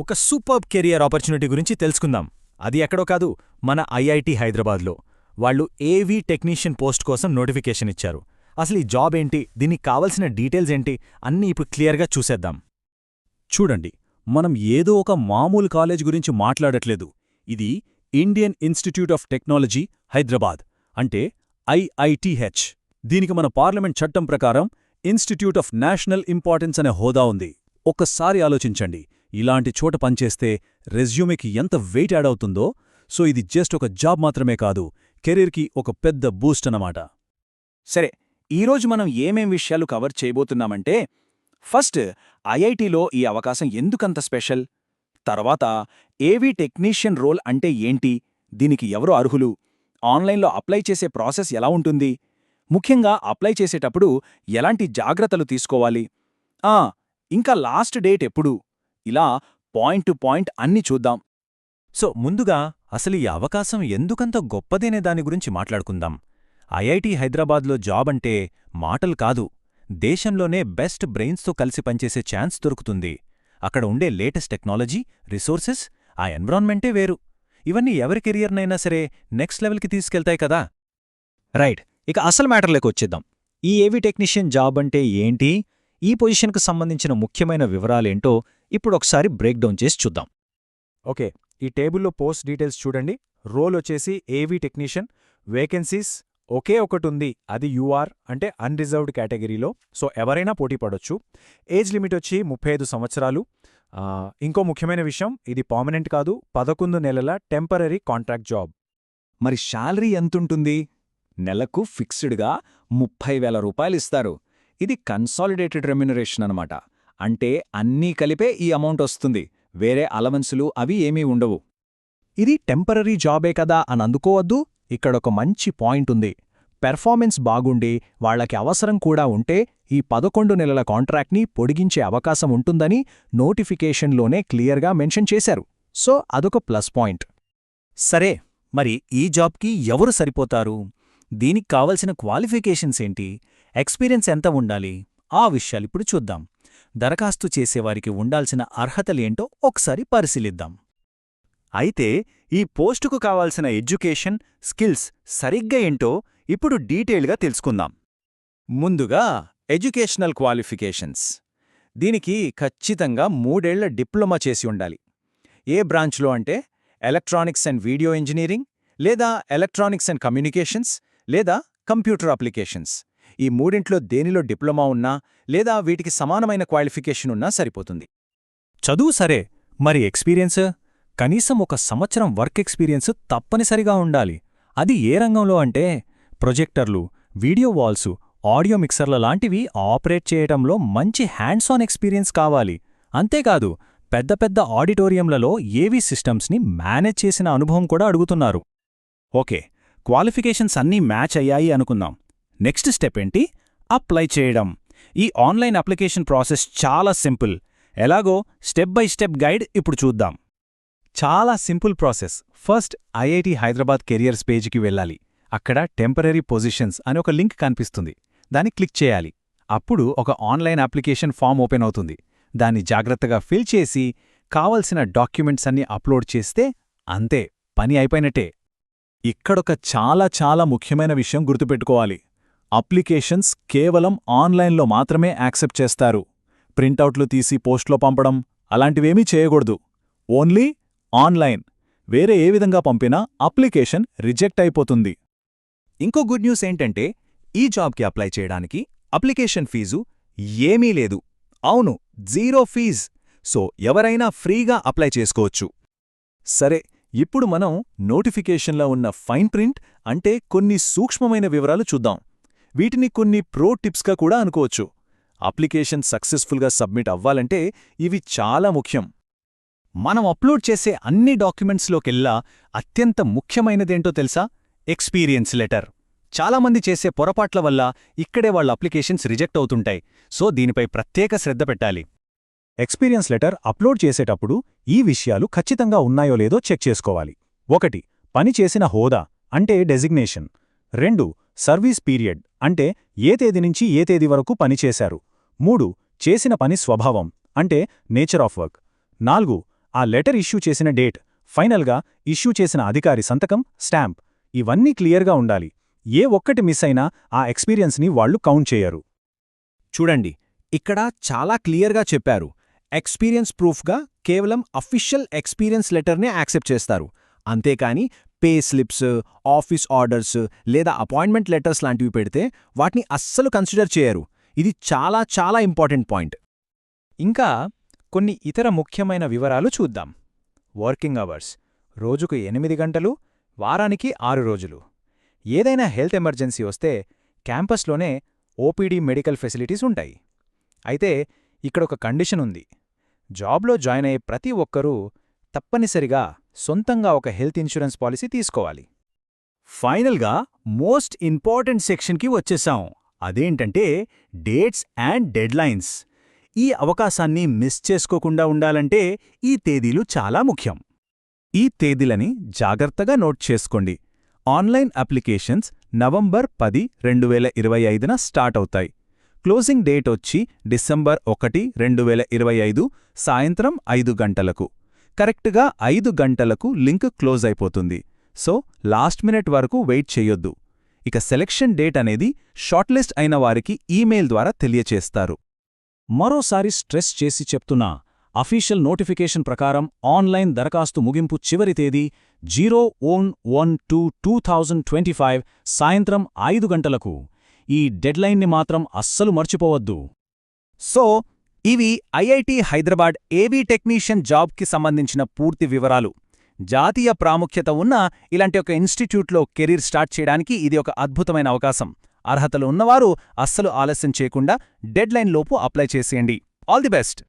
ఒక superb career opportunity గురించి తెలుసుకుందాం. అది ఎక్కడో కాదు మన ఐఐటి హైదరాబాద్లో. వాళ్ళు ఏవీ టెక్నీషియన్ పోస్ట్ కోసం నోటిఫికేషన్ ఇచ్చారు. అసలు ఈ జాబ్ ఏంటి దీనికి కావలసిన డీటెయిల్స్ ఏంటి అన్నీ ఇప్పుడు క్లియర్గా చూసేద్దాం. చూడండి మనం ఏదో ఒక మామూలు కాలేజ్ గురించి మాట్లాడట్లేదు. ఇది Indian institute of technology Hyderabad. అంటే ఐఐటిహెచ్. దీనికి మన పార్లమెంట్ చట్టం ప్రకారం ఇన్స్టిట్యూట్ ఆఫ్ నేషనల్ ఇంపార్టెన్స్ అనే హోదా ఉంది. ఒక్కసారి ఆలోచించండి ఇలాంటి చోట పనిచేస్తే రెజ్యూమేకి ఎంత వెయిట్ యాడ్ అవుతుందో సో ఇది జస్ట్ ఒక జాబ్ మాత్రమే కాదు కెరీర్కి ఒక పెద్ద బూస్ట్ అన్నమాట. సరే ఈరోజు మనం ఏమేం విషయాలు కవర్ చేయబోతున్నామంటే ఫస్ట్ ఐఐటిలో ఈ అవకాశం ఎందుకంత స్పెషల్? తర్వాత ఏవీ టెక్నీషియన్ రోల్ అంటే ఏంటి? దీనికి ఎవరు అర్హులు? ఆన్లైన్లో అప్లై చేసే ప్రాసెస్ ఎలా ఉంటుంది? ముఖ్యంగా అప్లై చేసేటప్పుడు ఎలాంటి జాగ్రత్తలు తీసుకోవాలి? ఆ ఇంకా లాస్ట్ డేట్ ఎప్పుడు? ఇలా పాయింట్ టు పాయింట్ అన్ని చూద్దాం. సో ముందుగా అసలు ఈ అవకాశం ఎందుకంత గొప్పదేనే దాని గురించి మాట్లాడుకుందాం. ఐఐటి హైదరాబాద్లో జాబ్ అంటే మాటలు కాదు. దేశంలోనే బెస్ట్ బ్రెయిన్స్తో కలిసి పనిచేసే ఛాన్స్ దొరుకుతుంది. అక్కడ ఉండే లేటెస్ట్ టెక్నాలజీ రిసోర్సెస్ ఆ ఎన్విరాన్మెంటే వేరు. ఇవన్నీ ఎవరి కెరియర్నైనా సరే నెక్స్ట్ లెవెల్కి తీసుకెళ్తాయి కదా. రైట్. ఇక అసలు మ్యాటర్లోకి వచ్చేద్దాం. ఈ ఏవి టెక్నీషియన్ జాబ్ అంటే ఏంటి? ఈ పొజిషన్కు సంబంధించిన ముఖ్యమైన వివరాలేంటో ఇప్పుడు ఒకసారి బ్రేక్ డౌన్ చేసి చూద్దాం. ఓకే ఈ టేబుల్లో పోస్ట్ డీటెయిల్స్ చూడండి. రోల్ వచ్చేసి ఏవీ టెక్నీషియన్ వేకెన్సీస్ ఒకే ఒకటుంది అది యూఆర్ అంటే అన్రిజర్వ్డ్ కేటగిరీలో సో ఎవరైనా పోటీ పడొచ్చు. ఏజ్ లిమిట్ వచ్చి ముప్పై ఐదు సంవత్సరాలు ఇంకో ముఖ్యమైన విషయం ఇది పర్మనెంట్ కాదు పదకొండు నెలల టెంపరరీ కాంట్రాక్ట్ జాబ్. మరి శాలరీ ఎంతుంటుంది? నెలకు ఫిక్స్డ్గా ముప్పై వేల రూపాయలు ఇస్తారు ఇది కన్సాలిడేటెడ్ రెమ్యునరేషన్ అనమాట అంటే అన్నీ కలిపే ఈ అమౌంట్ వస్తుంది. వేరే అలవెన్సులు అవి ఏమీ ఉండవు. ఇది టెంపరరీ జాబే కదా అని అందుకోవద్దు. ఇక్కడొక మంచి పాయింట్ ఉంది. పెర్ఫార్మెన్స్ బాగుండి వాళ్ళకి అవసరం కూడా ఉంటే ఈ పదకొండు నెలల కాంట్రాక్ట్ని పొడిగించే అవకాశం ఉంటుందని నోటిఫికేషన్లోనే క్లియర్గా మెన్షన్ చేశారు. సో అదొక ప్లస్ పాయింట్ సరే మరి ఈ జాబ్కి ఎవరు సరిపోతారు? దీనికి కావలసిన క్వాలిఫికేషన్స్ ఏంటి? ఎక్స్పీరియన్స్ ఎంత ఉండాలి? ఆ విషయాలిప్పుడు చూద్దాం. దరఖాస్తు చేసేవారికి ఉండాల్సిన అర్హతలేంటో ఒకసారి పరిశీలిద్దాం. అయితే ఈ పోస్టుకు కావాల్సిన ఎడ్యుకేషన్ స్కిల్స్ సరిగ్గా ఏంటో ఇప్పుడు డీటెయిల్గా తెలుసుకుందాం. ముందుగా ఎడ్యుకేషనల్ క్వాలిఫికేషన్స్. దీనికి ఖచ్చితంగా మూడేళ్ళ డిప్లొమా చేసి ఉండాలి. ఏ బ్రాంచ్లో అంటే ఎలక్ట్రానిక్స్ అండ్ వీడియో ఇంజనీరింగ్ లేదా ఎలక్ట్రానిక్స్ అండ్ కమ్యూనికేషన్స్ లేదా కంప్యూటర్ అప్లికేషన్స్. ఈ మూడింట్లో దేనిలో డిప్లొమా ఉన్నా లేదా వీటికి సమానమైన క్వాలిఫికేషన్ ఉన్నా సరిపోతుంది. చదువు సరే మరి ఎక్స్పీరియన్స్? కనీసం ఒక సంవత్సరం వర్క్ ఎక్స్పీరియన్స్ తప్పనిసరిగా ఉండాలి. అది ఏ రంగంలో అంటే ప్రొజెక్టర్లు వీడియో వాల్సు ఆడియో మిక్సర్ల లాంటివి ఆపరేట్ చేయటంలో మంచి హ్యాండ్స్ ఆన్ ఎక్స్పీరియన్స్ కావాలి. అంతేకాదు పెద్ద పెద్ద ఆడిటోరియంలలో ఏవీ సిస్టమ్స్ని మేనేజ్ చేసిన అనుభవం కూడా అడుగుతున్నారు. ఓకే క్వాలిఫికేషన్స్ అన్నీ మ్యాచ్ అయ్యాయి అనుకుందాం. నెక్స్ట్ స్టెప్ ఏంటి? అప్లై చేయడం. ఈ ఆన్లైన్ అప్లికేషన్ ప్రాసెస్ చాలా సింపుల్. ఎలాగో స్టెప్ బై స్టెప్ గైడ్ ఇప్పుడు చూద్దాం. చాలా simple process. First IIT Hyderabad careers పేజీకి వెళ్ళాలి. అక్కడ టెంపరరీ పొజిషన్స్ అని ఒక లింక్ కనిపిస్తుంది. దాన్ని క్లిక్ చేయాలి. అప్పుడు ఒక ఆన్లైన్ అప్లికేషన్ ఫామ్ ఓపెన్ అవుతుంది. దాన్ని జాగ్రత్తగా ఫిల్ చేసి కావలసిన డాక్యుమెంట్స్ అన్ని అప్లోడ్ చేస్తే అంతే పని అయిపోయినట్టే. ఇక్కడొక చాలా చాలా ముఖ్యమైన విషయం గుర్తుపెట్టుకోవాలి. అప్లికేషన్స్ కేవలం ఆన్లైన్లో మాత్రమే యాక్సెప్ట్ చేస్తారు. ప్రింటౌట్లు తీసి పోస్ట్లో పంపడం అలాంటివేమీ చేయకూడదు. Only online. వేరే ఏ విధంగా పంపినా అప్లికేషన్ రిజెక్ట్ అయిపోతుంది. ఇంకో గుడ్ న్యూస్ ఏంటంటే ఈ జాబ్కి అప్లై చేయడానికి అప్లికేషన్ ఫీజు ఏమీ లేదు. అవును జీరో ఫీజ్. సో ఎవరైనా ఫ్రీగా అప్లై చేసుకోవచ్చు. సరే ఇప్పుడు మనం నోటిఫికేషన్లో ఉన్న ఫైన్ ప్రింట్ అంటే కొన్ని సూక్ష్మమైన వివరాలు చూద్దాం. వీటిని కొన్ని ప్రో టిప్స్గా కూడా అనుకోవచ్చు. అప్లికేషన్ సక్సెస్ఫుల్గా సబ్మిట్ అవ్వాలంటే ఇవి చాలా ముఖ్యం. మనం అప్లోడ్ చేసే అన్ని డాక్యుమెంట్స్లోకెల్లా అత్యంత ముఖ్యమైనదేంటో తెలుసా? Experience letter. చాలామంది చేసే పొరపాట్ల వల్ల ఇక్కడే వాళ్ళ అప్లికేషన్స్ రిజెక్ట్ అవుతుంటాయి. సో దీనిపై ప్రత్యేక శ్రద్ధ పెట్టాలి. ఎక్స్పీరియన్స్ లెటర్ అప్లోడ్ చేసేటప్పుడు ఈ విషయాలు ఖచ్చితంగా ఉన్నాయో లేదో చెక్ చేసుకోవాలి. ఒకటి పని చేసిన హోదా అంటే డెసిగ్నేషన్ రెండు సర్వీస్ పీరియడ్ అంటే ఏ తేదీ నుంచి ఏ తేదీ వరకు పనిచేశారు మూడు చేసిన పని స్వభావం అంటే నేచర్ ఆఫ్ వర్క్. నాలుగు ఆ లెటర్ ఇష్యూ చేసిన డేట్ ఫైనల్గా ఇష్యూ చేసిన అధికారి సంతకం స్టాంప్. ఇవన్నీ క్లియర్గా ఉండాలి. ఏ ఒక్కటి మిస్ అయినా ఆ ఎక్స్పీరియన్స్ని వాళ్ళు కౌంట్ చేయరు. చూడండి ఇక్కడ చాలా క్లియర్గా చెప్పారు. ఎక్స్పీరియన్స్ ప్రూఫ్గా కేవలం అఫీషియల్ ఎక్స్పీరియన్స్ లెటర్నే యాక్సెప్ట్ చేస్తారు. అంతేకాని పే స్లిప్స్ ఆఫీస్ ఆర్డర్స్ లేదా అపాయింట్మెంట్ లెటర్స్ లాంటివి పెడితే వాటిని అస్సలు కన్సిడర్ చేయరు. ఇది చాలా చాలా ఇంపార్టెంట్ పాయింట్ ఇంకా కొన్ని ఇతర ముఖ్యమైన వివరాలు చూద్దాం. Working hours. రోజుకు ఎనిమిది గంటలు వారానికి ఆరు రోజులు. ఏదైనా హెల్త్ ఎమర్జెన్సీ వస్తే క్యాంపస్లోనే ఓపీడీ మెడికల్ ఫెసిలిటీస్ ఉంటాయి. అయితే ఇక్కడొక కండిషన్ ఉంది. జాబ్లో జాయిన్ అయ్యే ప్రతి ఒక్కరూ తప్పనిసరిగా సొంతంగా ఒక హెల్త్ ఇన్సూరెన్స్ పాలసీ తీసుకోవాలి. ఫైనల్గా మోస్ట్ ఇంపార్టెంట్ సెక్షన్కి వచ్చేసాం. అదేంటంటే డేట్స్ అండ్ డెడ్లైన్స్. ఈ అవకాశాన్ని మిస్ చేసుకోకుండా ఉండాలంటే ఈ తేదీలు చాలా ముఖ్యం. ఈ తేదీలని జాగ్రత్తగా నోట్ చేసుకోండి. ఆన్లైన్ అప్లికేషన్స్ నవంబర్ పది రెండు వేల ఇరవై ఐదున స్టార్ట్ అవుతాయి. క్లోజింగ్ డేట్ వచ్చి డిసెంబర్ ఒకటి రెండు వేల ఇరవై ఐదు సాయంత్రం ఐదు గంటలకు. కరెక్ట్గా ఐదు గంటలకు లింక్ క్లోజ్ అయిపోతుంది. సో లాస్ట్ మినిట్ వరకు వెయిట్ చెయ్యొద్దు ఇక సెలెక్షన్ డేట్ అనేది షార్ట్లిస్ట్ అయిన వారికి ఈమెయిల్ ద్వారా తెలియచేస్తారు. మరోసారి స్ట్రెస్ చేసి చెప్తున్నా అఫీషియల్ నోటిఫికేషన్ ప్రకారం ఆన్లైన్ దరఖాస్తు ముగింపు చివరి తేదీ zero one one two two thousand twenty five సాయంత్రం ఐదు గంటలకు. ఈ డెడ్లైన్ని మాత్రం అస్సలు మర్చిపోవద్దు. సో ఇవి ఐఐటి హైదరాబాద్ ఏవీ టెక్నీషియన్ జాబ్కి సంబంధించిన పూర్తి వివరాలు. జాతీయ ప్రాముఖ్యత ఉన్న ఇలాంటి ఒక ఇన్స్టిట్యూట్లో కెరీర్ స్టార్ట్ చేయడానికి ఇది ఒక అద్భుతమైన అవకాశం. అర్హతలు ఉన్నవారు అస్సలు ఆలస్యం చేయకుండా డెడ్లైన్ లోపు అప్లై చేసేయండి. All the best!